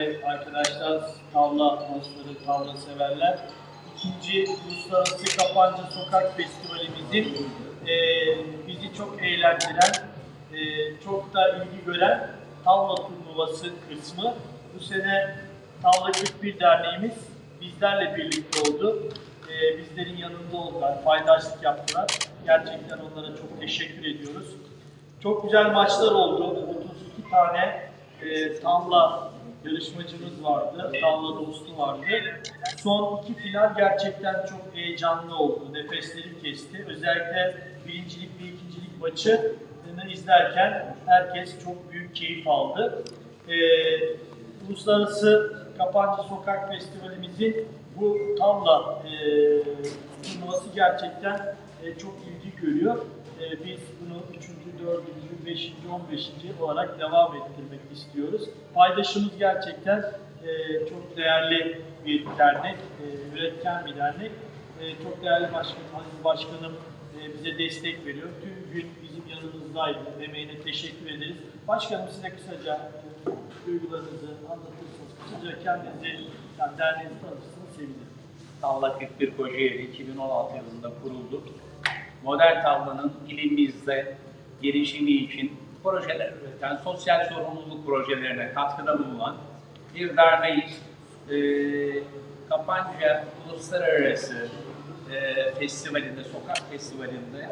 Arkadaşlar, tavla dostları, tavla severler. İkinci Uluslararası Kapanca Sokak Festivalimizin e, bizi çok eğlendiren, e, çok da ilgi gören tavla turnuvası kısmı. Bu sene Tavla 41 Derneğimiz bizlerle birlikte oldu. E, bizlerin yanında oldular, paydaşlık yaptılar. Gerçekten onlara çok teşekkür ediyoruz. Çok güzel maçlar oldu. 32 tane e, tavla yarışmacımız vardı. Tavla dostu vardı. Son iki final gerçekten çok heyecanlı oldu. Nefeslerim kesti. Özellikle birincilik ve ikincilik maçı izlerken herkes çok büyük keyif aldı. E, Uluslararası Kapancı Sokak Festivalimizin bu tavla e, turnuvası gerçekten e, çok ilgi görüyor. E, biz bunu 3. 4. 5. 15. olarak devam ettirmek istiyoruz. Paydaşımız gerçekten e, çok değerli bir dernek, e, üretken bir dernek. E, çok değerli başkan, Başkanım e, bize destek veriyor. Tüm gün bizim yanımızdaydı. Emeğine teşekkür ederiz. Başkanım size kısaca duygularınızı anlatırsanız, kısaca kendinizi, yani derneğinizi tanıtırsanız sevinirim. Tavla 41 Kocaeli 2016 yılında kuruldu. Modern tavlanın ilimizde gelişimi için projeler üreten, sosyal sorumluluk projelerine katkıda bulunan bir derneğiz. Ee, Kapanca Uluslararası e, Festivalinde, Sokak Festivali'nde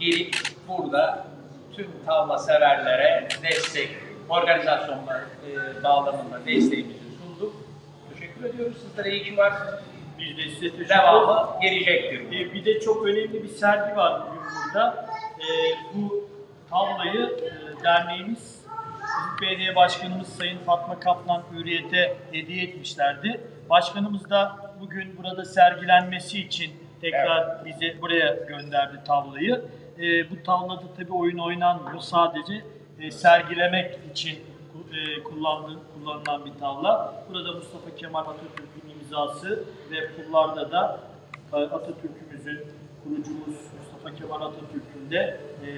gelip burada tüm tavla severlere destek, organizasyonlar e, bağlamında desteğimizi sunduk. Teşekkür ediyoruz. Sizlere iyi ki varsınız. Biz de size teşekkür Devamı gelecektir. Ee, bir de çok önemli bir sergi var bugün burada. Ee, bu tavlayı e, derneğimiz, belediye başkanımız Sayın Fatma Kaplan Hürriyet'e hediye etmişlerdi. Başkanımız da bugün burada sergilenmesi için tekrar bize buraya gönderdi tavlayı. Ee, bu tavlada tabii oyun oynanmıyor. Sadece e, sergilemek için e, kullanılan, kullanılan bir tavla. Burada Mustafa Kemal Atatürk'ün imzası ve pullarda da e, Atatürk'ümüzün kurucumuz Mustafa Kemal Atatürk'ün de e,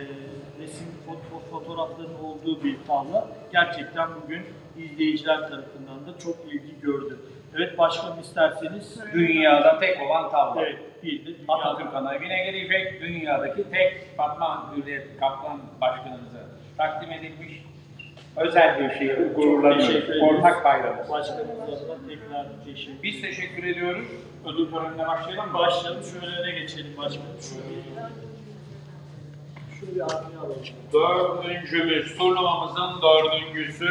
resim foto, fotoğraflarının olduğu bir tavla. Gerçekten bugün izleyiciler tarafından da çok ilgi gördü. Evet başkanım isterseniz Dünyada tek olan tavla. evet bir de dünyada- Atatürk ana evine gelecek. Dünyadaki tek Fatma Hürriyet Kaplan Başkanımıza takdim edilmiş. Özel bir şey, gururlanıyoruz. ederiz. Ortak bayramımız. Başkanımıza da tekrar teşekkür Biz teşekkür ediyoruz. Ödül törenine başlayalım mı? Başlayalım şöyle öne geçelim başkanım. Şöyle, şöyle bir arkaya alalım. Dördüncümüz, turnuvamızın dördüncüsü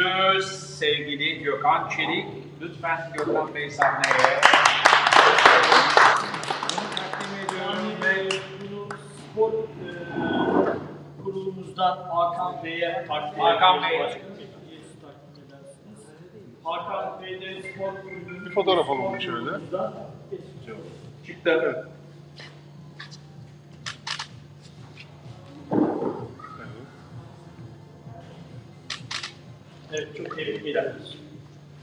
sevgili Gökhan Çelik. Lütfen Gökhan Bey sahneye. Spor e, kurulumuzdan Hakan Bey'e takdim Hakan ediyoruz. Bey. Başkanım, hediyesi takdim edersiniz. Hakan Bey de spor kulübümüzün Bir fotoğraf alalım şöyle. çıktı. Evet, çok tebrik ederiz.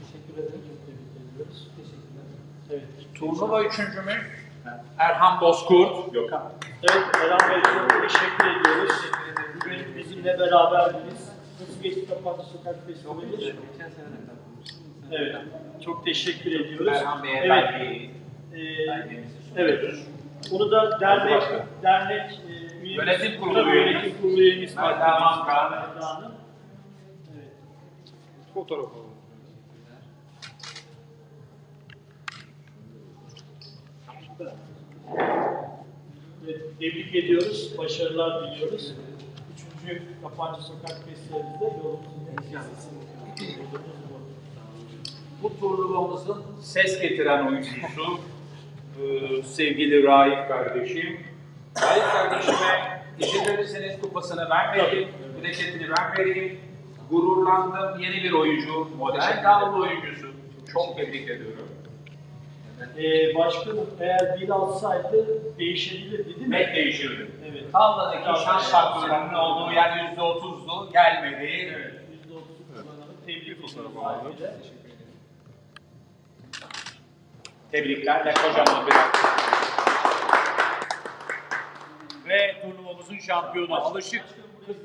Teşekkür ederim, çok tebrik ediyoruz. Teşekkürler. Evet. Turnuva üçüncümüz Erhan Bozkurt. Gökhan. Evet, Eren Bey çok teşekkür ediyoruz. Bugün bizimle beraberdiniz. Nasıl geçti Kapancı Sokak Festivali? Geçen sene de. Evet, çok teşekkür ediyoruz. Erhan Bey'e evet. belgeyi belgemizi sunuyoruz. evet. Onu da dernek, Başka. dernek e, üyemiz, Yönetim kurulu üyemiz. yönetim kurulu üyemiz. Melda Hanım. Evet. Fotoğraf alalım. Evet, tebrik ediyoruz, başarılar diliyoruz. Üçüncü Kapancı Sokak Festivali'nde yolumuzun Bu turnuvamızın ses getiren oyuncusu e, sevgili Raif kardeşim. Raif kardeşime izin kupasını ben vereyim, plaketini ben vereyim. Gururlandım yeni bir oyuncu, modern tavla oyuncusu. Çok tebrik ediyorum. Ee, başkanım eğer bir alsaydı değişebilirdi değil mi? Net değişirdi. Evet. Tavladaki şans faktörünün olduğu yer yüzde otuzdu, gelmedi. Evet. %30 kullanarak tebrik ediyoruz. fotoğraf alalım. Raif'i de. Tebriklerle kocaman bir. Ve turnuvamızın şampiyonu alışık kız,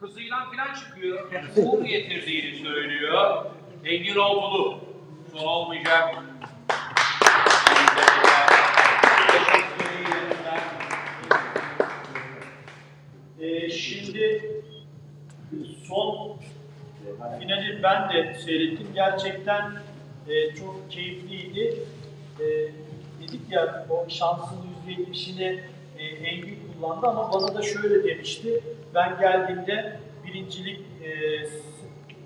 kızıyla falan çıkıyor. Uğur getirdiğini söylüyor. Engin Oltulu. Son olmayacak. Ee, şimdi son finali ben de seyrettim. Gerçekten e, çok keyifliydi. E, dedik ya o şansın %70'ini e, Engin kullandı ama bana da şöyle demişti. Ben geldiğimde birincilik e,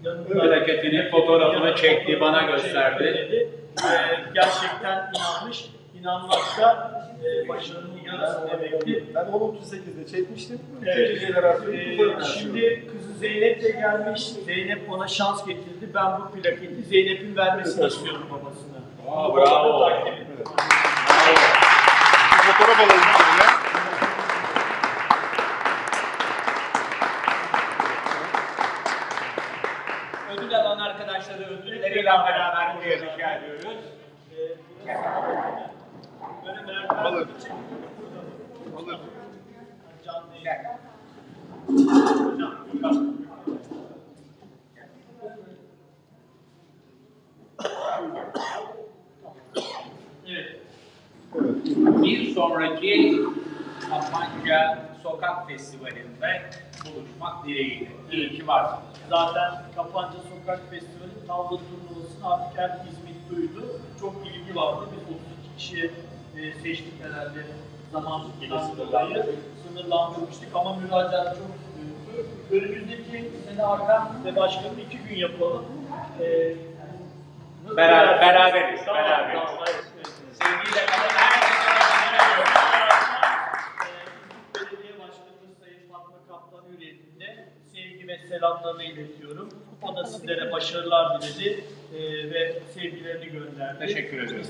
yanında Plaketini, fotoğrafını çekti, bana gösterdi. dedi. E, gerçekten inanmış. İnanmak da e, başarının yarısı demektir. Ben 10.38'de çekmiştim. Evet. Kupayı bırakıyorum. şimdi kızı Zeynep de gelmiş. Zeynep ona şans getirdi. Ben bu plaketi Zeynep'in vermesini istiyorum babasına. Aa, Bu bravo. babada takdim edin. Bir fotoğraf alalım seninle. Ödül alan arkadaşları ödülleriyle beraber buraya rica ediyoruz. Alır. Alır. Can değil. Gel. Hocam, Gürkan. Evet. Bir sonraki Kapanca Sokak Festivali'nde buluşmak dileğiyle. İyi ki varsınız. Zaten Kapanca Sokak Festivali tavla turnuvasını artık her İzmit duydu. Çok ilgi vardı. Biz 32 kişiye e, seçtik herhalde zaman dolayı. Sınırlandırmıştık ama müracaat çok büyüktü. Önümüzdeki sene Hakan ve başkanım iki gün yapalım. E, nasıl Beraber- beraberiz, Tamam, beraberiz. Sevgiyle kalın. Herkese teşekkür ediyorum. Ee, İzmit Belediye Başkanımız Sayın Fatma Kaplan hürriyetinde sevgi ve selamlarını iletiyorum. O da sizlere başarılar diledi ee, ve sevgilerini gönderdi. Teşekkür ediyoruz.